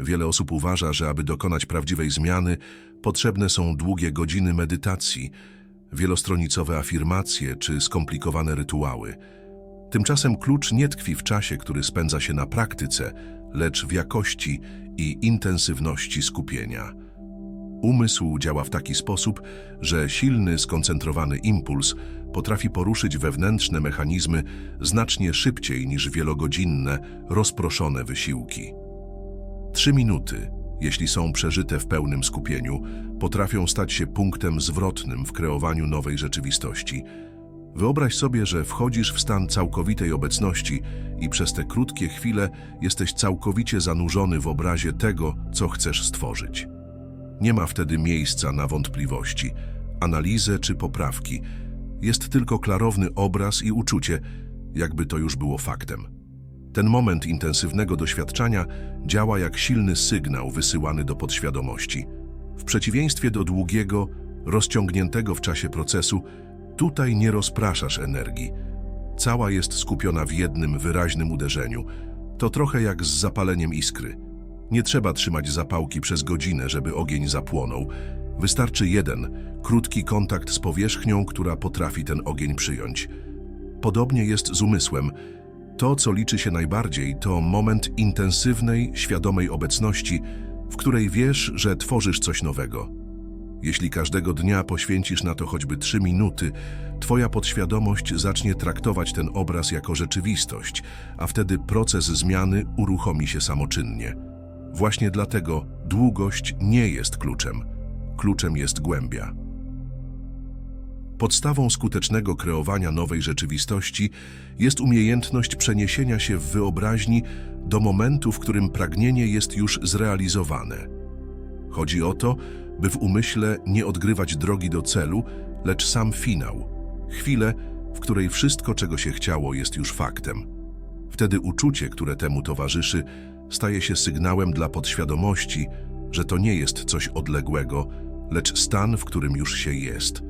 Wiele osób uważa, że aby dokonać prawdziwej zmiany, potrzebne są długie godziny medytacji, wielostronicowe afirmacje czy skomplikowane rytuały. Tymczasem klucz nie tkwi w czasie, który spędza się na praktyce, lecz w jakości i intensywności skupienia. Umysł działa w taki sposób, że silny, skoncentrowany impuls potrafi poruszyć wewnętrzne mechanizmy znacznie szybciej niż wielogodzinne, rozproszone wysiłki. Trzy minuty, jeśli są przeżyte w pełnym skupieniu, potrafią stać się punktem zwrotnym w kreowaniu nowej rzeczywistości. Wyobraź sobie, że wchodzisz w stan całkowitej obecności i przez te krótkie chwile jesteś całkowicie zanurzony w obrazie tego, co chcesz stworzyć. Nie ma wtedy miejsca na wątpliwości, analizę czy poprawki. Jest tylko klarowny obraz i uczucie, jakby to już było faktem. Ten moment intensywnego doświadczania działa jak silny sygnał wysyłany do podświadomości. W przeciwieństwie do długiego, rozciągniętego w czasie procesu, tutaj nie rozpraszasz energii. Cała jest skupiona w jednym wyraźnym uderzeniu. To trochę jak z zapaleniem iskry. Nie trzeba trzymać zapałki przez godzinę, żeby ogień zapłonął. Wystarczy jeden, krótki kontakt z powierzchnią, która potrafi ten ogień przyjąć. Podobnie jest z umysłem. To, co liczy się najbardziej, to moment intensywnej, świadomej obecności, w której wiesz, że tworzysz coś nowego. Jeśli każdego dnia poświęcisz na to choćby trzy minuty, twoja podświadomość zacznie traktować ten obraz jako rzeczywistość, a wtedy proces zmiany uruchomi się samoczynnie. Właśnie dlatego długość nie jest kluczem. Kluczem jest głębia. Podstawą skutecznego kreowania nowej rzeczywistości jest umiejętność przeniesienia się w wyobraźni do momentu, w którym pragnienie jest już zrealizowane. Chodzi o to, by w umyśle nie odgrywać drogi do celu, lecz sam finał, chwilę, w której wszystko, czego się chciało, jest już faktem. Wtedy uczucie, które temu towarzyszy, staje się sygnałem dla podświadomości, że to nie jest coś odległego, lecz stan, w którym już się jest.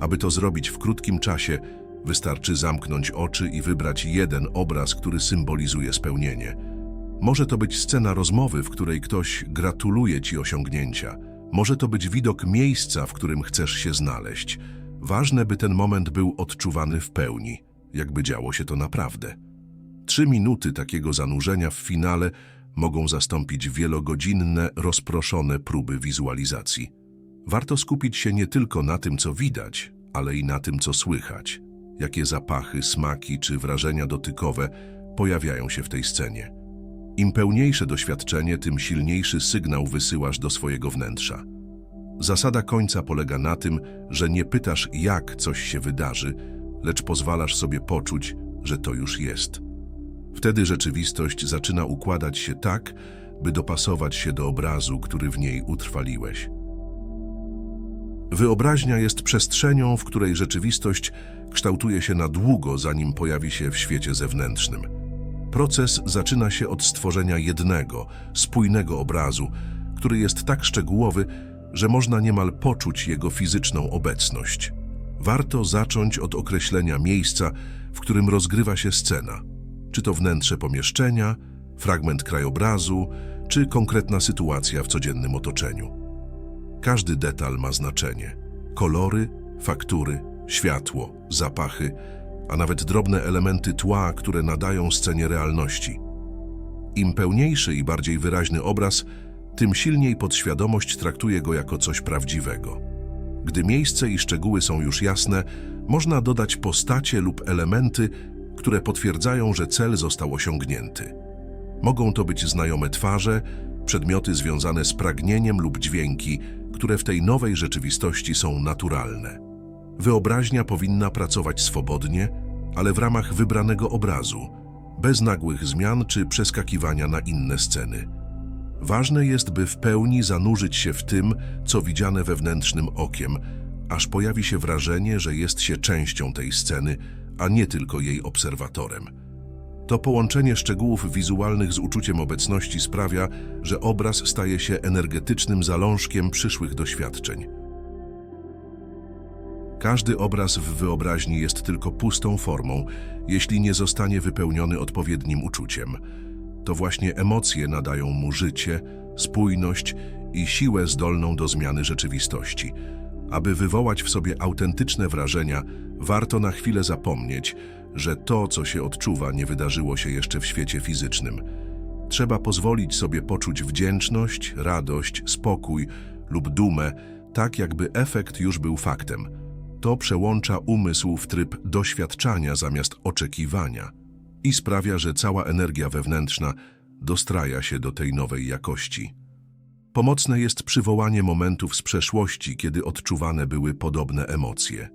Aby to zrobić w krótkim czasie, wystarczy zamknąć oczy i wybrać jeden obraz, który symbolizuje spełnienie. Może to być scena rozmowy, w której ktoś gratuluje ci osiągnięcia. Może to być widok miejsca, w którym chcesz się znaleźć. Ważne, by ten moment był odczuwany w pełni, jakby działo się to naprawdę. Trzy minuty takiego zanurzenia w finale mogą zastąpić wielogodzinne, rozproszone próby wizualizacji. Warto skupić się nie tylko na tym, co widać, ale i na tym, co słychać. Jakie zapachy, smaki czy wrażenia dotykowe pojawiają się w tej scenie. Im pełniejsze doświadczenie, tym silniejszy sygnał wysyłasz do swojego wnętrza. Zasada końca polega na tym, że nie pytasz, jak coś się wydarzy, lecz pozwalasz sobie poczuć, że to już jest. Wtedy rzeczywistość zaczyna układać się tak, by dopasować się do obrazu, który w niej utrwaliłeś. Wyobraźnia jest przestrzenią, w której rzeczywistość kształtuje się na długo, zanim pojawi się w świecie zewnętrznym. Proces zaczyna się od stworzenia jednego, spójnego obrazu, który jest tak szczegółowy, że można niemal poczuć jego fizyczną obecność. Warto zacząć od określenia miejsca, w którym rozgrywa się scena. Czy to wnętrze pomieszczenia, fragment krajobrazu, czy konkretna sytuacja w codziennym otoczeniu. Każdy detal ma znaczenie. Kolory, faktury, światło, zapachy, a nawet drobne elementy tła, które nadają scenie realności. Im pełniejszy i bardziej wyraźny obraz, tym silniej podświadomość traktuje go jako coś prawdziwego. Gdy miejsce i szczegóły są już jasne, można dodać postacie lub elementy, które potwierdzają, że cel został osiągnięty. Mogą to być znajome twarze, przedmioty związane z pragnieniem lub dźwięki, które w tej nowej rzeczywistości są naturalne. Wyobraźnia powinna pracować swobodnie, ale w ramach wybranego obrazu, bez nagłych zmian czy przeskakiwania na inne sceny. Ważne jest, by w pełni zanurzyć się w tym, co widziane wewnętrznym okiem, aż pojawi się wrażenie, że jest się częścią tej sceny, a nie tylko jej obserwatorem. To połączenie szczegółów wizualnych z uczuciem obecności sprawia, że obraz staje się energetycznym zalążkiem przyszłych doświadczeń. Każdy obraz w wyobraźni jest tylko pustą formą, jeśli nie zostanie wypełniony odpowiednim uczuciem. To właśnie emocje nadają mu życie, spójność i siłę zdolną do zmiany rzeczywistości. Aby wywołać w sobie autentyczne wrażenia, warto na chwilę zapomnieć, że to, co się odczuwa, nie wydarzyło się jeszcze w świecie fizycznym. Trzeba pozwolić sobie poczuć wdzięczność, radość, spokój lub dumę, tak jakby efekt już był faktem. To przełącza umysł w tryb doświadczania zamiast oczekiwania i sprawia, że cała energia wewnętrzna dostraja się do tej nowej jakości. Pomocne jest przywołanie momentów z przeszłości, kiedy odczuwane były podobne emocje.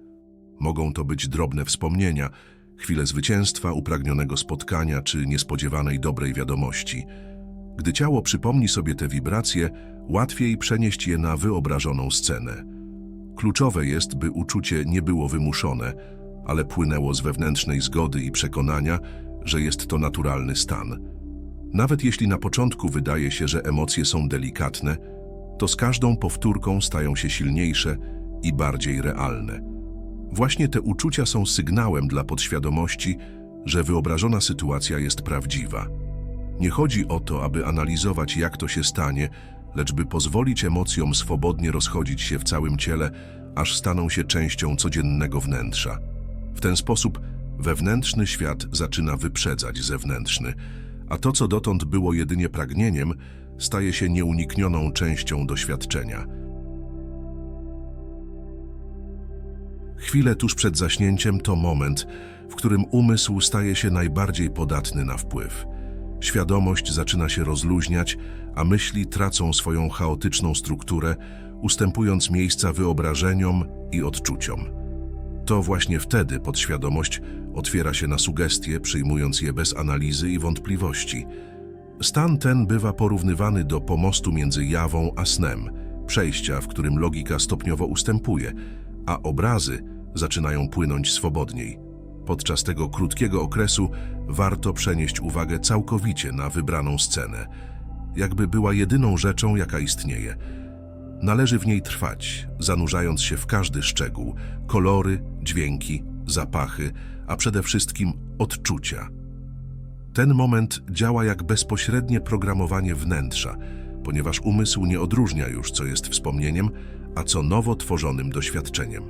Mogą to być drobne wspomnienia, chwile zwycięstwa, upragnionego spotkania czy niespodziewanej dobrej wiadomości. Gdy ciało przypomni sobie te wibracje, łatwiej przenieść je na wyobrażoną scenę. Kluczowe jest, by uczucie nie było wymuszone, ale płynęło z wewnętrznej zgody i przekonania, że jest to naturalny stan. Nawet jeśli na początku wydaje się, że emocje są delikatne, to z każdą powtórką stają się silniejsze i bardziej realne. Właśnie te uczucia są sygnałem dla podświadomości, że wyobrażona sytuacja jest prawdziwa. Nie chodzi o to, aby analizować, jak to się stanie, lecz by pozwolić emocjom swobodnie rozchodzić się w całym ciele, aż staną się częścią codziennego wnętrza. W ten sposób wewnętrzny świat zaczyna wyprzedzać zewnętrzny, a to, co dotąd było jedynie pragnieniem, staje się nieuniknioną częścią doświadczenia. Chwile tuż przed zaśnięciem to moment, w którym umysł staje się najbardziej podatny na wpływ. Świadomość zaczyna się rozluźniać, a myśli tracą swoją chaotyczną strukturę, ustępując miejsca wyobrażeniom i odczuciom. To właśnie wtedy podświadomość otwiera się na sugestie, przyjmując je bez analizy i wątpliwości. Stan ten bywa porównywany do pomostu między jawą a snem, przejścia, w którym logika stopniowo ustępuje, a obrazy zaczynają płynąć swobodniej. Podczas tego krótkiego okresu warto przenieść uwagę całkowicie na wybraną scenę, jakby była jedyną rzeczą, jaka istnieje. Należy w niej trwać, zanurzając się w każdy szczegół, kolory, dźwięki, zapachy, a przede wszystkim odczucia. Ten moment działa jak bezpośrednie programowanie wnętrza, ponieważ umysł nie odróżnia już, co jest wspomnieniem, a co nowo tworzonym doświadczeniem.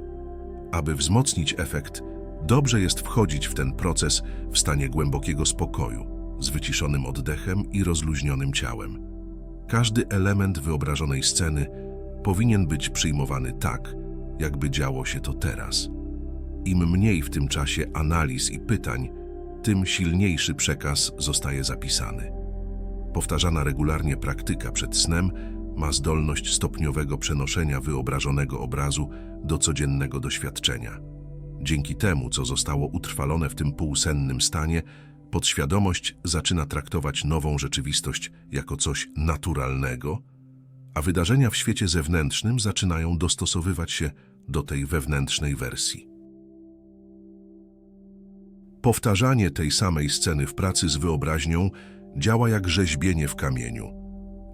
Aby wzmocnić efekt, dobrze jest wchodzić w ten proces w stanie głębokiego spokoju, z wyciszonym oddechem i rozluźnionym ciałem. Każdy element wyobrażonej sceny powinien być przyjmowany tak, jakby działo się to teraz. Im mniej w tym czasie analiz i pytań, tym silniejszy przekaz zostaje zapisany. Powtarzana regularnie praktyka przed snem ma zdolność stopniowego przenoszenia wyobrażonego obrazu do codziennego doświadczenia. Dzięki temu, co zostało utrwalone w tym półsennym stanie, podświadomość zaczyna traktować nową rzeczywistość jako coś naturalnego, a wydarzenia w świecie zewnętrznym zaczynają dostosowywać się do tej wewnętrznej wersji. Powtarzanie tej samej sceny w pracy z wyobraźnią działa jak rzeźbienie w kamieniu.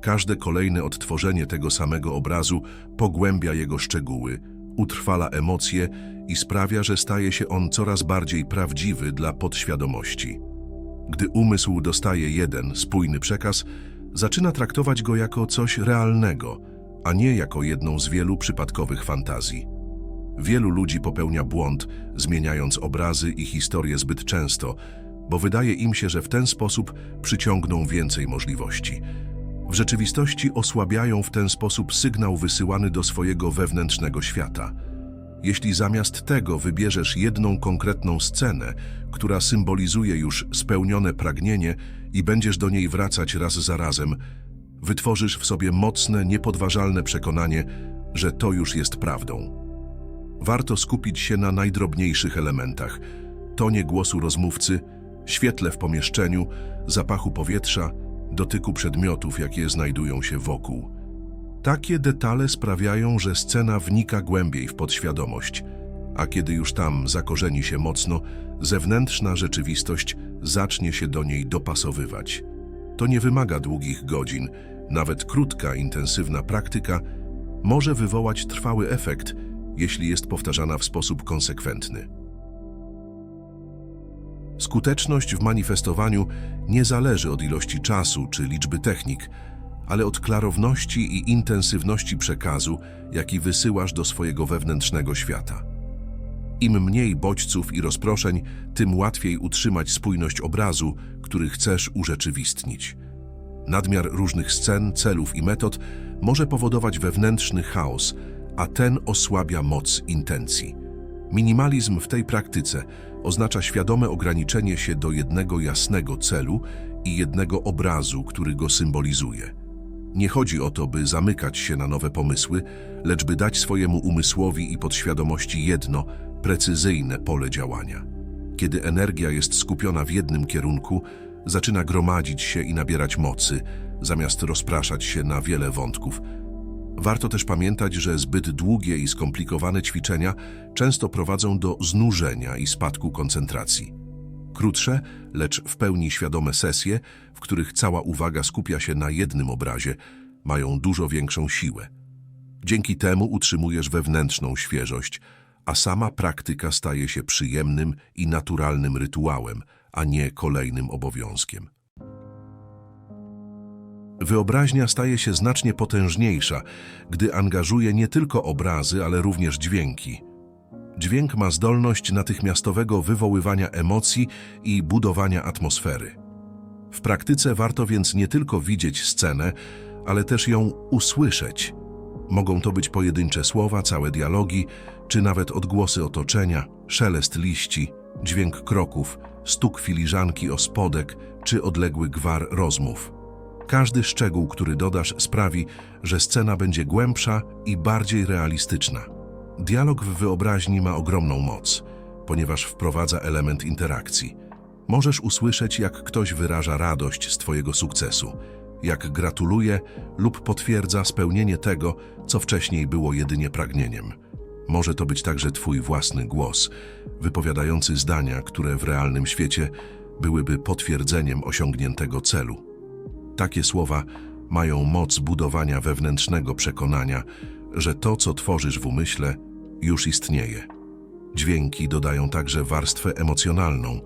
Każde kolejne odtworzenie tego samego obrazu pogłębia jego szczegóły, utrwala emocje i sprawia, że staje się on coraz bardziej prawdziwy dla podświadomości. Gdy umysł dostaje jeden spójny przekaz, zaczyna traktować go jako coś realnego, a nie jako jedną z wielu przypadkowych fantazji. Wielu ludzi popełnia błąd, zmieniając obrazy i historie zbyt często, bo wydaje im się, że w ten sposób przyciągną więcej możliwości. W rzeczywistości osłabiają w ten sposób sygnał wysyłany do swojego wewnętrznego świata. Jeśli zamiast tego wybierzesz jedną konkretną scenę, która symbolizuje już spełnione pragnienie i będziesz do niej wracać raz za razem, wytworzysz w sobie mocne, niepodważalne przekonanie, że to już jest prawdą. Warto skupić się na najdrobniejszych elementach: tonie głosu rozmówcy, świetle w pomieszczeniu, zapachu powietrza, dotyku przedmiotów, jakie znajdują się wokół. Takie detale sprawiają, że scena wnika głębiej w podświadomość, a kiedy już tam zakorzeni się mocno, zewnętrzna rzeczywistość zacznie się do niej dopasowywać. To nie wymaga długich godzin, nawet krótka, intensywna praktyka może wywołać trwały efekt, jeśli jest powtarzana w sposób konsekwentny. Skuteczność w manifestowaniu nie zależy od ilości czasu czy liczby technik, ale od klarowności i intensywności przekazu, jaki wysyłasz do swojego wewnętrznego świata. Im mniej bodźców i rozproszeń, tym łatwiej utrzymać spójność obrazu, który chcesz urzeczywistnić. Nadmiar różnych scen, celów i metod może powodować wewnętrzny chaos, a ten osłabia moc intencji. Minimalizm w tej praktyce oznacza świadome ograniczenie się do jednego jasnego celu i jednego obrazu, który go symbolizuje. Nie chodzi o to, by zamykać się na nowe pomysły, lecz by dać swojemu umysłowi i podświadomości jedno, precyzyjne pole działania. Kiedy energia jest skupiona w jednym kierunku, zaczyna gromadzić się i nabierać mocy, zamiast rozpraszać się na wiele wątków. Warto też pamiętać, że zbyt długie i skomplikowane ćwiczenia często prowadzą do znużenia i spadku koncentracji. Krótsze, lecz w pełni świadome sesje, w których cała uwaga skupia się na jednym obrazie, mają dużo większą siłę. Dzięki temu utrzymujesz wewnętrzną świeżość, a sama praktyka staje się przyjemnym i naturalnym rytuałem, a nie kolejnym obowiązkiem. Wyobraźnia staje się znacznie potężniejsza, gdy angażuje nie tylko obrazy, ale również dźwięki. Dźwięk ma zdolność natychmiastowego wywoływania emocji i budowania atmosfery. W praktyce warto więc nie tylko widzieć scenę, ale też ją usłyszeć. Mogą to być pojedyncze słowa, całe dialogi, czy nawet odgłosy otoczenia, szelest liści, dźwięk kroków, stuk filiżanki o spodek, czy odległy gwar rozmów. Każdy szczegół, który dodasz, sprawi, że scena będzie głębsza i bardziej realistyczna. Dialog w wyobraźni ma ogromną moc, ponieważ wprowadza element interakcji. Możesz usłyszeć, jak ktoś wyraża radość z Twojego sukcesu, jak gratuluje lub potwierdza spełnienie tego, co wcześniej było jedynie pragnieniem. Może to być także Twój własny głos, wypowiadający zdania, które w realnym świecie byłyby potwierdzeniem osiągniętego celu. Takie słowa mają moc budowania wewnętrznego przekonania, że to, co tworzysz w umyśle, już istnieje. Dźwięki dodają także warstwę emocjonalną.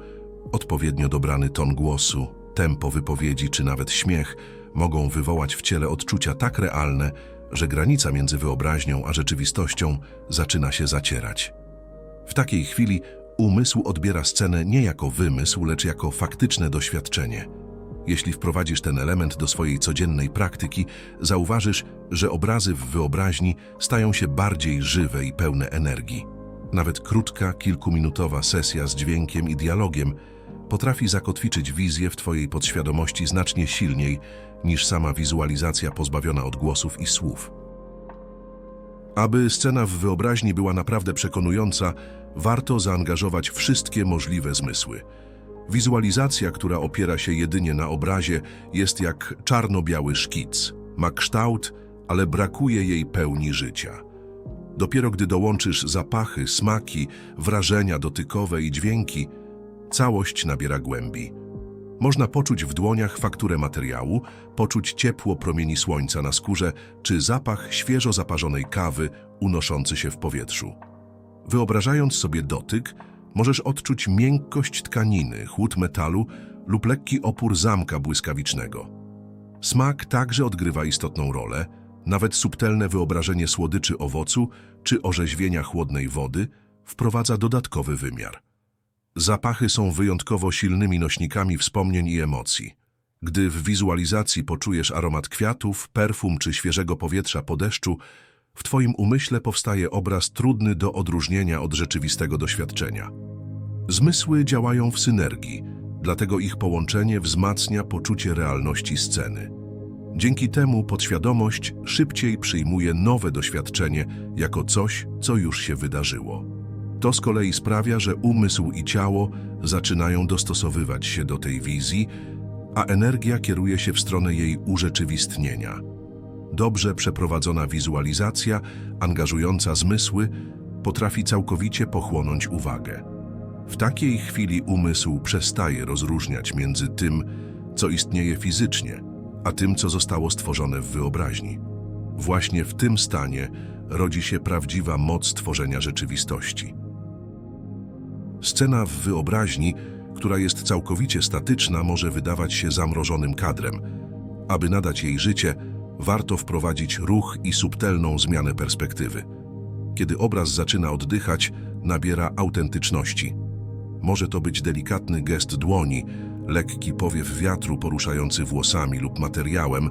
Odpowiednio dobrany ton głosu, tempo wypowiedzi czy nawet śmiech mogą wywołać w ciele odczucia tak realne, że granica między wyobraźnią a rzeczywistością zaczyna się zacierać. W takiej chwili umysł odbiera scenę nie jako wymysł, lecz jako faktyczne doświadczenie. Jeśli wprowadzisz ten element do swojej codziennej praktyki, zauważysz, że obrazy w wyobraźni stają się bardziej żywe i pełne energii. Nawet krótka, kilkuminutowa sesja z dźwiękiem i dialogiem potrafi zakotwiczyć wizję w Twojej podświadomości znacznie silniej niż sama wizualizacja pozbawiona odgłosów i słów. Aby scena w wyobraźni była naprawdę przekonująca, warto zaangażować wszystkie możliwe zmysły. Wizualizacja, która opiera się jedynie na obrazie, jest jak czarno-biały szkic. Ma kształt, ale brakuje jej pełni życia. Dopiero gdy dołączysz zapachy, smaki, wrażenia dotykowe i dźwięki, całość nabiera głębi. Można poczuć w dłoniach fakturę materiału, poczuć ciepło promieni słońca na skórze, czy zapach świeżo zaparzonej kawy unoszący się w powietrzu. Wyobrażając sobie dotyk, możesz odczuć miękkość tkaniny, chłód metalu lub lekki opór zamka błyskawicznego. Smak także odgrywa istotną rolę, nawet subtelne wyobrażenie słodyczy owocu czy orzeźwienia chłodnej wody wprowadza dodatkowy wymiar. Zapachy są wyjątkowo silnymi nośnikami wspomnień i emocji. Gdy w wizualizacji poczujesz aromat kwiatów, perfum czy świeżego powietrza po deszczu, w Twoim umyśle powstaje obraz trudny do odróżnienia od rzeczywistego doświadczenia. Zmysły działają w synergii, dlatego ich połączenie wzmacnia poczucie realności sceny. Dzięki temu podświadomość szybciej przyjmuje nowe doświadczenie jako coś, co już się wydarzyło. To z kolei sprawia, że umysł i ciało zaczynają dostosowywać się do tej wizji, a energia kieruje się w stronę jej urzeczywistnienia. Dobrze przeprowadzona wizualizacja, angażująca zmysły, potrafi całkowicie pochłonąć uwagę. W takiej chwili umysł przestaje rozróżniać między tym, co istnieje fizycznie, a tym, co zostało stworzone w wyobraźni. Właśnie w tym stanie rodzi się prawdziwa moc tworzenia rzeczywistości. Scena w wyobraźni, która jest całkowicie statyczna, może wydawać się zamrożonym kadrem. Aby nadać jej życie, warto wprowadzić ruch i subtelną zmianę perspektywy. Kiedy obraz zaczyna oddychać, nabiera autentyczności. Może to być delikatny gest dłoni, lekki powiew wiatru poruszający włosami lub materiałem,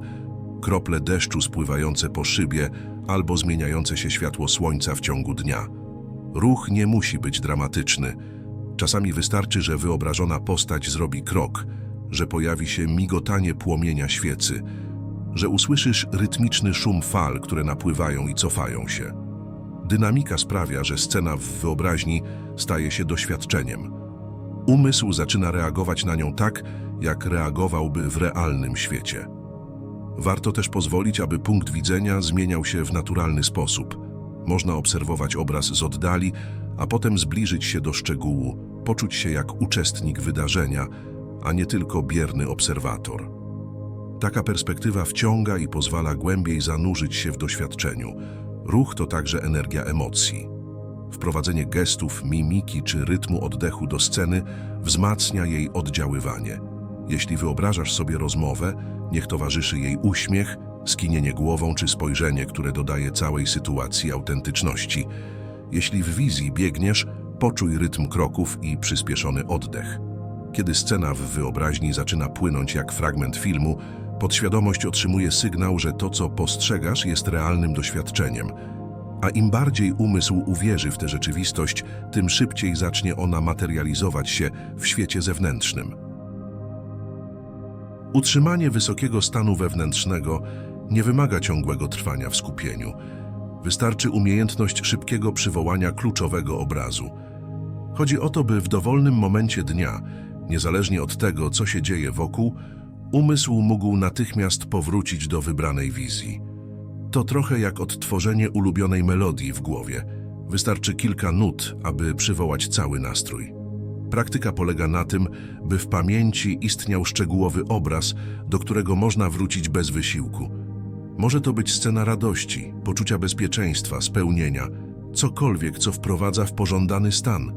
krople deszczu spływające po szybie albo zmieniające się światło słońca w ciągu dnia. Ruch nie musi być dramatyczny. Czasami wystarczy, że wyobrażona postać zrobi krok, że pojawi się migotanie płomienia świecy, że usłyszysz rytmiczny szum fal, które napływają i cofają się. Dynamika sprawia, że scena w wyobraźni staje się doświadczeniem. Umysł zaczyna reagować na nią tak, jak reagowałby w realnym świecie. Warto też pozwolić, aby punkt widzenia zmieniał się w naturalny sposób. Można obserwować obraz z oddali, a potem zbliżyć się do szczegółu, poczuć się jak uczestnik wydarzenia, a nie tylko bierny obserwator. Taka perspektywa wciąga i pozwala głębiej zanurzyć się w doświadczeniu. Ruch to także energia emocji. Wprowadzenie gestów, mimiki czy rytmu oddechu do sceny wzmacnia jej oddziaływanie. Jeśli wyobrażasz sobie rozmowę, niech towarzyszy jej uśmiech, skinienie głową czy spojrzenie, które dodaje całej sytuacji autentyczności. Jeśli w wizji biegniesz, poczuj rytm kroków i przyspieszony oddech. Kiedy scena w wyobraźni zaczyna płynąć jak fragment filmu, podświadomość otrzymuje sygnał, że to, co postrzegasz, jest realnym doświadczeniem. A im bardziej umysł uwierzy w tę rzeczywistość, tym szybciej zacznie ona materializować się w świecie zewnętrznym. Utrzymanie wysokiego stanu wewnętrznego nie wymaga ciągłego trwania w skupieniu. Wystarczy umiejętność szybkiego przywołania kluczowego obrazu. Chodzi o to, by w dowolnym momencie dnia, niezależnie od tego, co się dzieje wokół, umysł mógł natychmiast powrócić do wybranej wizji. To trochę jak odtworzenie ulubionej melodii w głowie. Wystarczy kilka nut, aby przywołać cały nastrój. Praktyka polega na tym, by w pamięci istniał szczegółowy obraz, do którego można wrócić bez wysiłku. Może to być scena radości, poczucia bezpieczeństwa, spełnienia, cokolwiek, co wprowadza w pożądany stan.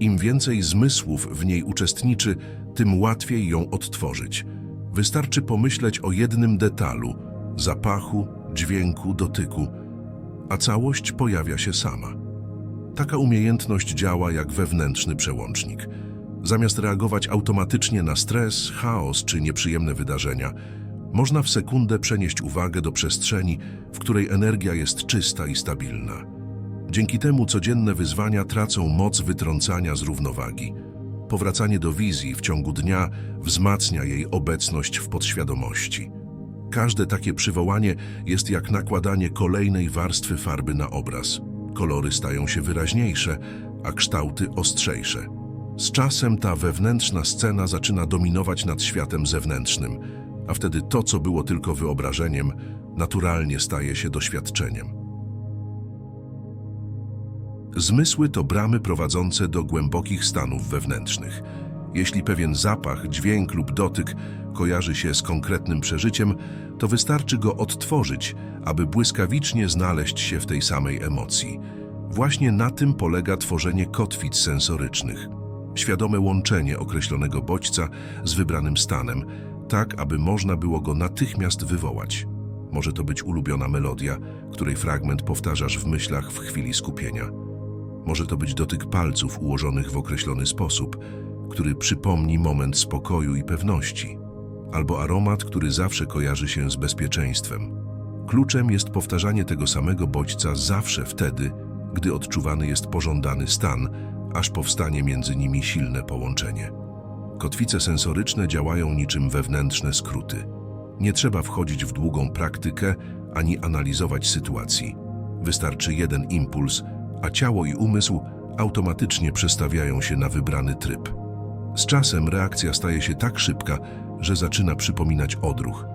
Im więcej zmysłów w niej uczestniczy, tym łatwiej ją odtworzyć. Wystarczy pomyśleć o jednym detalu zapachu, dźwięku, dotyku, a całość pojawia się sama. Taka umiejętność działa jak wewnętrzny przełącznik. Zamiast reagować automatycznie na stres, chaos czy nieprzyjemne wydarzenia, można w sekundę przenieść uwagę do przestrzeni, w której energia jest czysta i stabilna. Dzięki temu codzienne wyzwania tracą moc wytrącania z równowagi. Powracanie do wizji w ciągu dnia wzmacnia jej obecność w podświadomości. Każde takie przywołanie jest jak nakładanie kolejnej warstwy farby na obraz. Kolory stają się wyraźniejsze, a kształty ostrzejsze. Z czasem ta wewnętrzna scena zaczyna dominować nad światem zewnętrznym, a wtedy to, co było tylko wyobrażeniem, naturalnie staje się doświadczeniem. Zmysły to bramy prowadzące do głębokich stanów wewnętrznych. Jeśli pewien zapach, dźwięk lub dotyk kojarzy się z konkretnym przeżyciem, to wystarczy go odtworzyć, aby błyskawicznie znaleźć się w tej samej emocji. Właśnie na tym polega tworzenie kotwic sensorycznych. Świadome łączenie określonego bodźca z wybranym stanem, tak aby można było go natychmiast wywołać. Może to być ulubiona melodia, której fragment powtarzasz w myślach w chwili skupienia. Może to być dotyk palców ułożonych w określony sposób, który przypomni moment spokoju i pewności, albo aromat, który zawsze kojarzy się z bezpieczeństwem. Kluczem jest powtarzanie tego samego bodźca zawsze wtedy, gdy odczuwany jest pożądany stan, aż powstanie między nimi silne połączenie. Kotwice sensoryczne działają niczym wewnętrzne skróty. Nie trzeba wchodzić w długą praktykę ani analizować sytuacji. Wystarczy jeden impuls, a ciało i umysł automatycznie przestawiają się na wybrany tryb. Z czasem reakcja staje się tak szybka, że zaczyna przypominać odruch.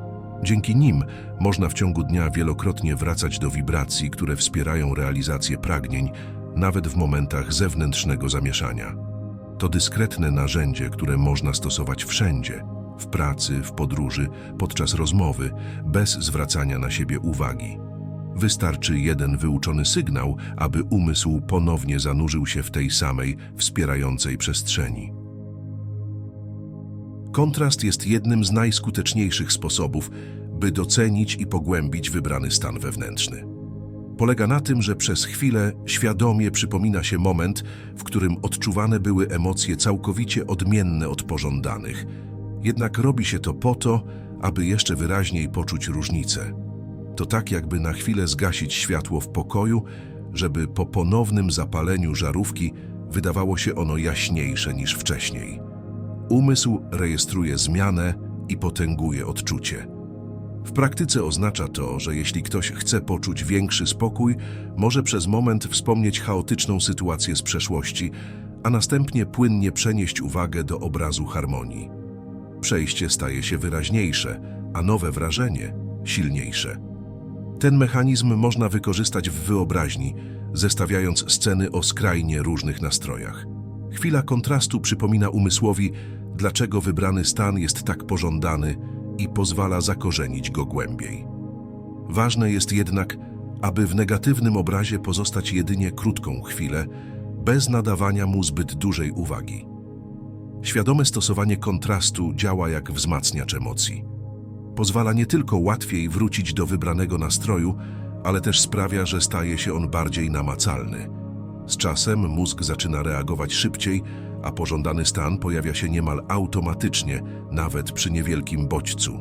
Dzięki nim można w ciągu dnia wielokrotnie wracać do wibracji, które wspierają realizację pragnień, nawet w momentach zewnętrznego zamieszania. To dyskretne narzędzie, które można stosować wszędzie w pracy, w podróży, podczas rozmowy, bez zwracania na siebie uwagi. Wystarczy jeden wyuczony sygnał, aby umysł ponownie zanurzył się w tej samej, wspierającej przestrzeni. Kontrast jest jednym z najskuteczniejszych sposobów, by docenić i pogłębić wybrany stan wewnętrzny. Polega na tym, że przez chwilę świadomie przypomina się moment, w którym odczuwane były emocje całkowicie odmienne od pożądanych. Jednak robi się to po to, aby jeszcze wyraźniej poczuć różnicę. To tak jakby na chwilę zgasić światło w pokoju, żeby po ponownym zapaleniu żarówki wydawało się ono jaśniejsze niż wcześniej. Umysł rejestruje zmianę i potęguje odczucie. W praktyce oznacza to, że jeśli ktoś chce poczuć większy spokój, może przez moment wspomnieć chaotyczną sytuację z przeszłości, a następnie płynnie przenieść uwagę do obrazu harmonii. Przejście staje się wyraźniejsze, a nowe wrażenie silniejsze. Ten mechanizm można wykorzystać w wyobraźni, zestawiając sceny o skrajnie różnych nastrojach. Chwila kontrastu przypomina umysłowi, dlaczego wybrany stan jest tak pożądany i pozwala zakorzenić go głębiej. Ważne jest jednak, aby w negatywnym obrazie pozostać jedynie krótką chwilę, bez nadawania mu zbyt dużej uwagi. Świadome stosowanie kontrastu działa jak wzmacniacz emocji. Pozwala nie tylko łatwiej wrócić do wybranego nastroju, ale też sprawia, że staje się on bardziej namacalny. Z czasem mózg zaczyna reagować szybciej, a pożądany stan pojawia się niemal automatycznie, nawet przy niewielkim bodźcu.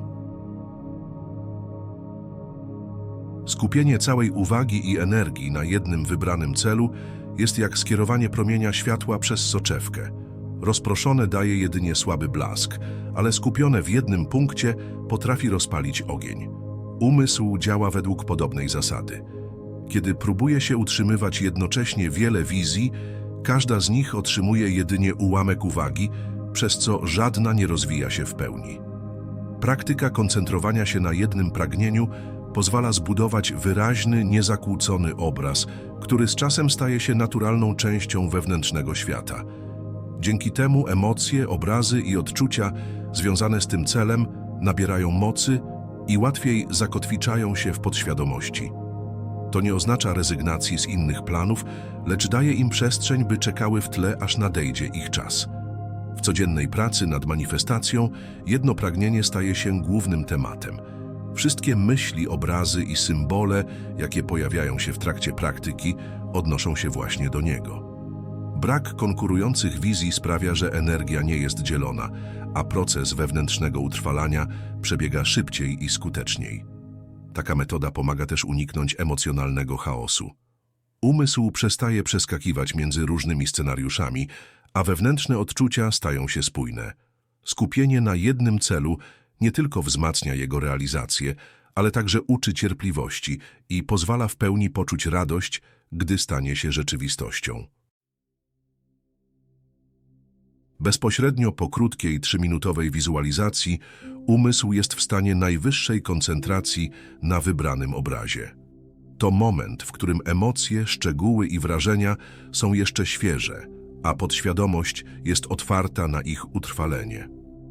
Skupienie całej uwagi i energii na jednym wybranym celu jest jak skierowanie promienia światła przez soczewkę. Rozproszone daje jedynie słaby blask, ale skupione w jednym punkcie potrafi rozpalić ogień. Umysł działa według podobnej zasady. Kiedy próbuje się utrzymywać jednocześnie wiele wizji, każda z nich otrzymuje jedynie ułamek uwagi, przez co żadna nie rozwija się w pełni. Praktyka koncentrowania się na jednym pragnieniu pozwala zbudować wyraźny, niezakłócony obraz, który z czasem staje się naturalną częścią wewnętrznego świata. Dzięki temu emocje, obrazy i odczucia związane z tym celem nabierają mocy i łatwiej zakotwiczają się w podświadomości. To nie oznacza rezygnacji z innych planów, lecz daje im przestrzeń, by czekały w tle, aż nadejdzie ich czas. W codziennej pracy nad manifestacją jedno pragnienie staje się głównym tematem. Wszystkie myśli, obrazy i symbole, jakie pojawiają się w trakcie praktyki, odnoszą się właśnie do niego. Brak konkurujących wizji sprawia, że energia nie jest dzielona, a proces wewnętrznego utrwalania przebiega szybciej i skuteczniej. Taka metoda pomaga też uniknąć emocjonalnego chaosu. Umysł przestaje przeskakiwać między różnymi scenariuszami, a wewnętrzne odczucia stają się spójne. Skupienie na jednym celu nie tylko wzmacnia jego realizację, ale także uczy cierpliwości i pozwala w pełni poczuć radość, gdy stanie się rzeczywistością. Bezpośrednio po krótkiej, trzyminutowej wizualizacji umysł jest w stanie najwyższej koncentracji na wybranym obrazie. To moment, w którym emocje, szczegóły i wrażenia są jeszcze świeże, a podświadomość jest otwarta na ich utrwalenie.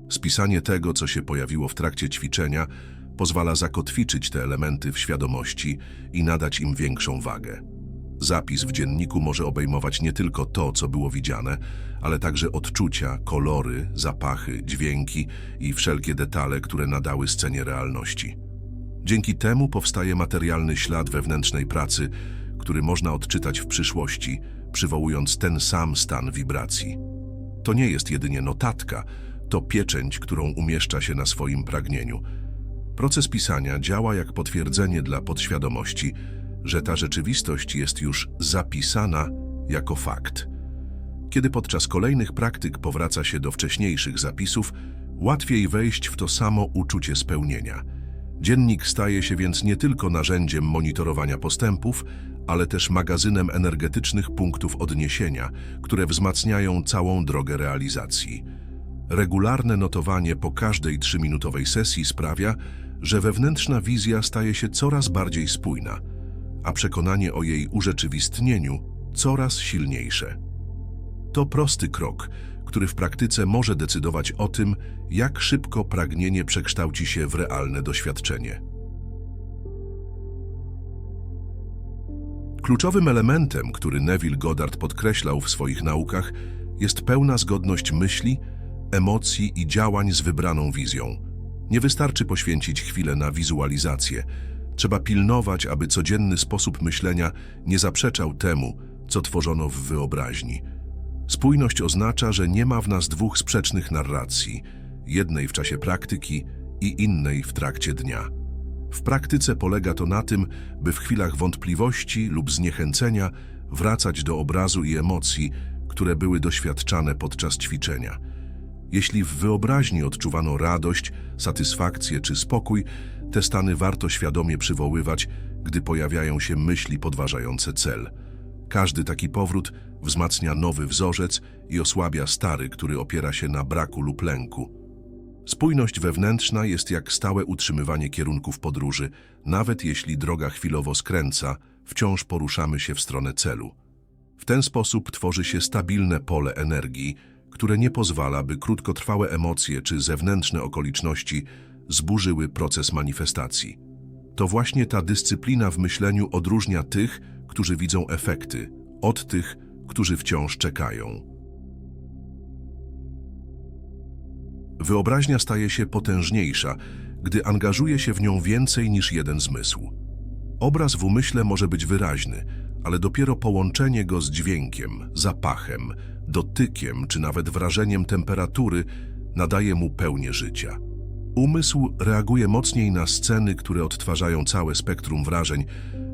Spisanie tego, co się pojawiło w trakcie ćwiczenia, pozwala zakotwiczyć te elementy w świadomości i nadać im większą wagę. Zapis w dzienniku może obejmować nie tylko to, co było widziane, ale także odczucia, kolory, zapachy, dźwięki i wszelkie detale, które nadały scenie realności. Dzięki temu powstaje materialny ślad wewnętrznej pracy, który można odczytać w przyszłości, przywołując ten sam stan wibracji. To nie jest jedynie notatka, to pieczęć, którą umieszcza się na swoim pragnieniu. Proces pisania działa jak potwierdzenie dla podświadomości, że ta rzeczywistość jest już zapisana jako fakt. Kiedy podczas kolejnych praktyk powraca się do wcześniejszych zapisów, łatwiej wejść w to samo uczucie spełnienia. Dziennik staje się więc nie tylko narzędziem monitorowania postępów, ale też magazynem energetycznych punktów odniesienia, które wzmacniają całą drogę realizacji. Regularne notowanie po każdej trzyminutowej sesji sprawia, że wewnętrzna wizja staje się coraz bardziej spójna, a przekonanie o jej urzeczywistnieniu coraz silniejsze. To prosty krok, który w praktyce może decydować o tym, jak szybko pragnienie przekształci się w realne doświadczenie. Kluczowym elementem, który Neville Goddard podkreślał w swoich naukach, jest pełna zgodność myśli, emocji i działań z wybraną wizją. Nie wystarczy poświęcić chwilę na wizualizację. Trzeba pilnować, aby codzienny sposób myślenia nie zaprzeczał temu, co tworzono w wyobraźni. Spójność oznacza, że nie ma w nas dwóch sprzecznych narracji, jednej w czasie praktyki i innej w trakcie dnia. W praktyce polega to na tym, by w chwilach wątpliwości lub zniechęcenia wracać do obrazu i emocji, które były doświadczane podczas ćwiczenia. Jeśli w wyobraźni odczuwano radość, satysfakcję czy spokój, te stany warto świadomie przywoływać, gdy pojawiają się myśli podważające cel. Każdy taki powrót wzmacnia nowy wzorzec i osłabia stary, który opiera się na braku lub lęku. Spójność wewnętrzna jest jak stałe utrzymywanie kierunków podróży. Nawet jeśli droga chwilowo skręca, wciąż poruszamy się w stronę celu. W ten sposób tworzy się stabilne pole energii, które nie pozwala, by krótkotrwałe emocje czy zewnętrzne okoliczności zburzyły proces manifestacji. To właśnie ta dyscyplina w myśleniu odróżnia tych, którzy widzą efekty, od tych, którzy wciąż czekają. Wyobraźnia staje się potężniejsza, gdy angażuje się w nią więcej niż jeden zmysł. Obraz w umyśle może być wyraźny, ale dopiero połączenie go z dźwiękiem, zapachem, dotykiem czy nawet wrażeniem temperatury nadaje mu pełnię życia. Umysł reaguje mocniej na sceny, które odtwarzają całe spektrum wrażeń,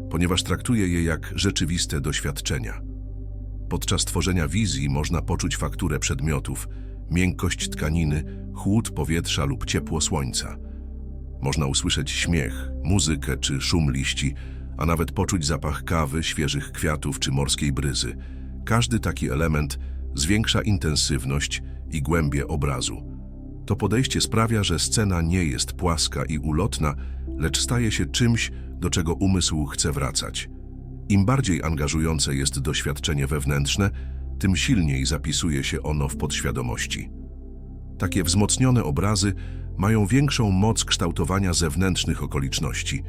ponieważ traktuje je jak rzeczywiste doświadczenia. Podczas tworzenia wizji można poczuć fakturę przedmiotów, miękkość tkaniny, chłód powietrza lub ciepło słońca. Można usłyszeć śmiech, muzykę czy szum liści, a nawet poczuć zapach kawy, świeżych kwiatów czy morskiej bryzy. Każdy taki element zwiększa intensywność i głębię obrazu. To podejście sprawia, że scena nie jest płaska i ulotna, lecz staje się czymś, do czego umysł chce wracać. Im bardziej angażujące jest doświadczenie wewnętrzne, tym silniej zapisuje się ono w podświadomości. Takie wzmocnione obrazy mają większą moc kształtowania zewnętrznych okoliczności,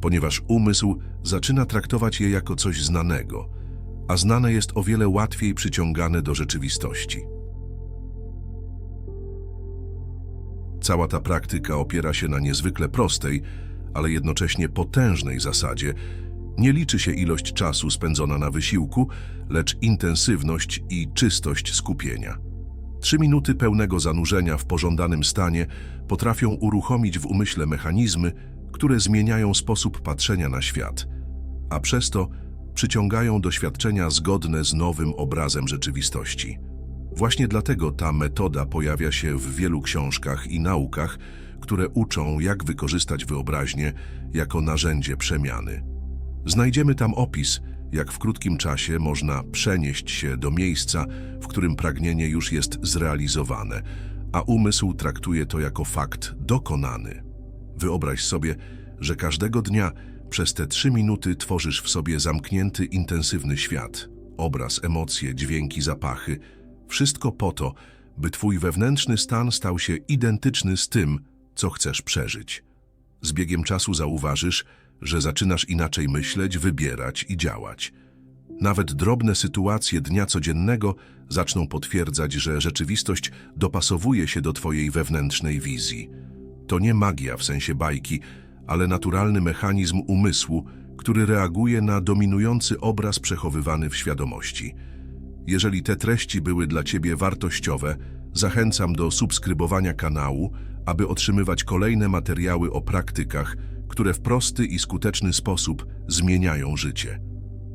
ponieważ umysł zaczyna traktować je jako coś znanego, a znane jest o wiele łatwiej przyciągane do rzeczywistości. Cała ta praktyka opiera się na niezwykle prostej, ale jednocześnie potężnej zasadzie. Nie liczy się ilość czasu spędzona na wysiłku, lecz intensywność i czystość skupienia. Trzy minuty pełnego zanurzenia w pożądanym stanie potrafią uruchomić w umyśle mechanizmy, które zmieniają sposób patrzenia na świat, a przez to przyciągają doświadczenia zgodne z nowym obrazem rzeczywistości. Właśnie dlatego ta metoda pojawia się w wielu książkach i naukach, które uczą, jak wykorzystać wyobraźnię jako narzędzie przemiany. Znajdziemy tam opis, jak w krótkim czasie można przenieść się do miejsca, w którym pragnienie już jest zrealizowane, a umysł traktuje to jako fakt dokonany. Wyobraź sobie, że każdego dnia przez te trzy minuty tworzysz w sobie zamknięty, intensywny świat. Obraz, emocje, dźwięki, zapachy. Wszystko po to, by twój wewnętrzny stan stał się identyczny z tym, co chcesz przeżyć. Z biegiem czasu zauważysz, że zaczynasz inaczej myśleć, wybierać i działać. Nawet drobne sytuacje dnia codziennego zaczną potwierdzać, że rzeczywistość dopasowuje się do twojej wewnętrznej wizji. To nie magia w sensie bajki, ale naturalny mechanizm umysłu, który reaguje na dominujący obraz przechowywany w świadomości. Jeżeli te treści były dla Ciebie wartościowe, zachęcam do subskrybowania kanału, aby otrzymywać kolejne materiały o praktykach, które w prosty i skuteczny sposób zmieniają życie.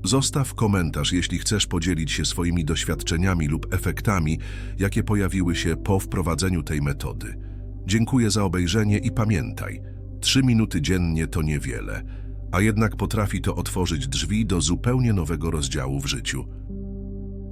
Zostaw komentarz, jeśli chcesz podzielić się swoimi doświadczeniami lub efektami, jakie pojawiły się po wprowadzeniu tej metody. Dziękuję za obejrzenie i pamiętaj, trzy minuty dziennie to niewiele, a jednak potrafi to otworzyć drzwi do zupełnie nowego rozdziału w życiu.